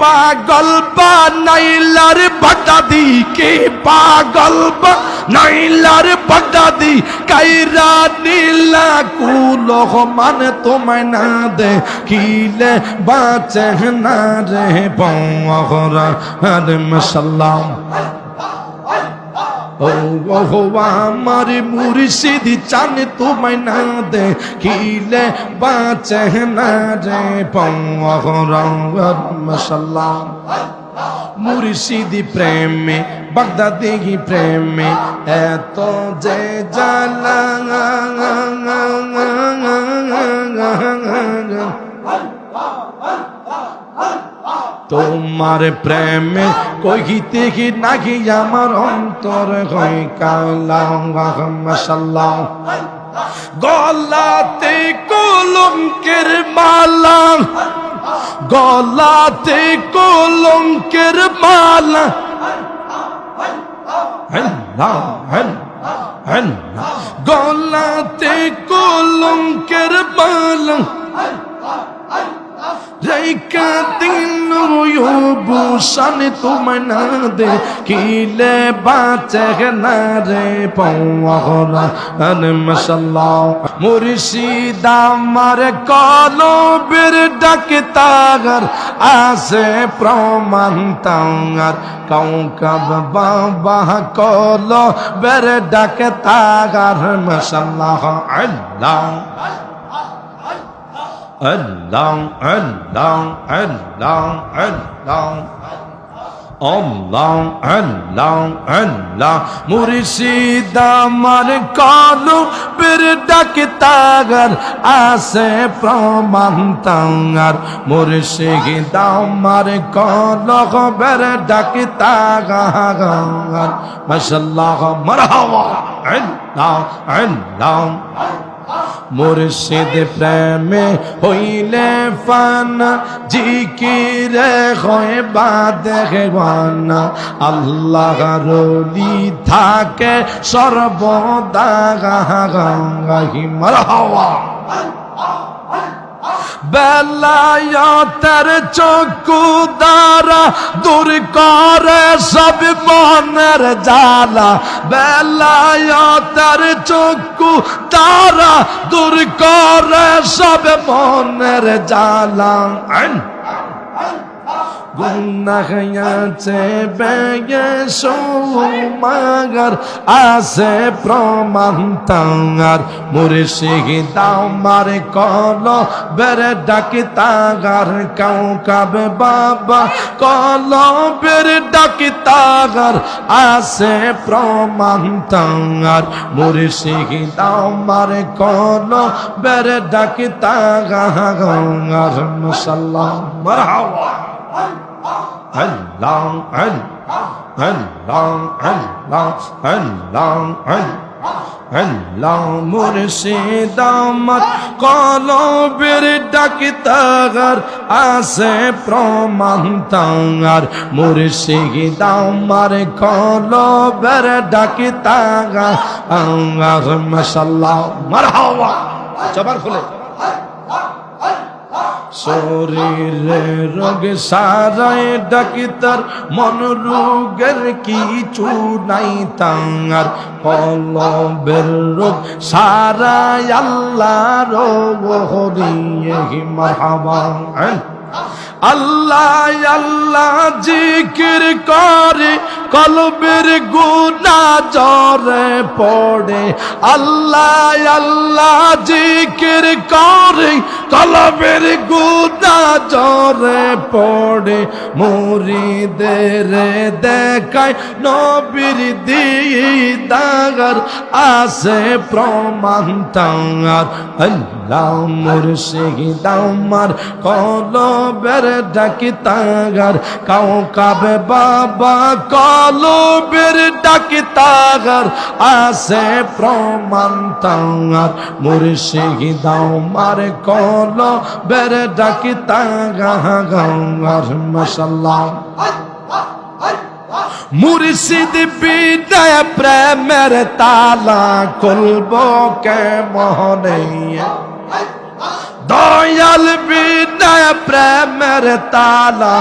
পাগল বানাইলার বাগদাদি কে পাগল বানাইলার বাগদাদি কাইরা নীলা কুল মান তোমায় না দে, কিলে বাঁচে না রে বহরা। হরে মশাল্লাম আমার মুর্শিদি চান তোমায় না দে কিলে বাঁচে না রে মশাল্লাহ মুর্শিদি প্রেমে, বাগদাদি প্রেমে, এত যে জ্বালা তোমার প্রেমে কহিতে কি নাকি আমার অন্তর হই কালাম মশাল্লাহ গলাতে কলঙ্কের মালা। গলাতে কলঙ্কের মালা। গলাতে কলঙ্কের মালা। রেখা দিন ভূষণ তুম না দে কিলে বাঁচে না রে পৌরা মশাল্লা মুর্শিদ আমার কলবের ডাকে তাগর আসে প্রমাণ তাঙ্গার কৌকব বাবা কল বের ডাকে তাগর মশাল্লাহ আল্লাহ। Allah, Allah, Allah, Allah. Allah, Allah, Allah, মুর্শিদ আমার কালু বের ডাকে তাগার আসে প্রমাণ তাঙ্গার মুর্শিদ আমার কলক বের ডাকে তাগার মাশাল্লাহ মারহাবা আল্লাহ আল্লাহ মুর্শিদ প্রেমে হইলে ফানা, জিকিরে হয় বাদে বানা আল্লাহ রলি থাকে সর্বদা গাহি মারহাওয়া বেলায়তের চক্ষু দ্বারা দূর করে সব মনের জালা বেলায়তের চক্ষু তারা। দূর করে সব মনের জালা গুনাহয়াছে বেগে সোমাগার আসে প্রমাণ তাঙ্গার। মুর্শিদ আমার কল বেরে ডাকি তাগার, কাউ কাবে বাবা কল বেরে ডাকি তাগার আসে প্রমাণ তাঙ্গার। মুর্শিদ আমার কল বেরে ডাকি তাগার মশাল্লাহ মারহাবা Allah, Allah, Allah, Allah, Allah, মুর্শিদ আমার কলবের ডাকিতাগার আসে প্রমাণ তাঙ্গার মুর্শিদ আমার কলবের ডাকিতাগার আঙ্গার মশাল্লাহ মারহাওয়া জবার খুলে শরীরে রোগ সারায় ডাকিতার, মন রোগের কিছু নাই তাঙ্গার। কলবের রোগ সারায় আল্লাহ রোগ হরিয়ে মারহাবা। আল্লাহ আল্লাহ জিকির করে, কলবের গুনা জরে পড়ে। আল্লাহ আল্লাহ জিকির করে, কলবের গুনা জরে পড়ে। মুরিদের দেখায় নবীর দিদার, আসে প্রমাণ তাঙ্গার আল্লাহ মুর্শিদ আমার কলবের ডাকি তাগার কাউ কাবে বাবা কলবের ডাকি তাগার, আসে প্রমাণ তাঙ্গার মুর্শিদ আমার কলবের ডাকি তাগার, মশাল্লাহ। মুর্শিদ বিদায় প্রেমের তালা খুলব কে মনে দয়াল বিদায় প্রেমের তালা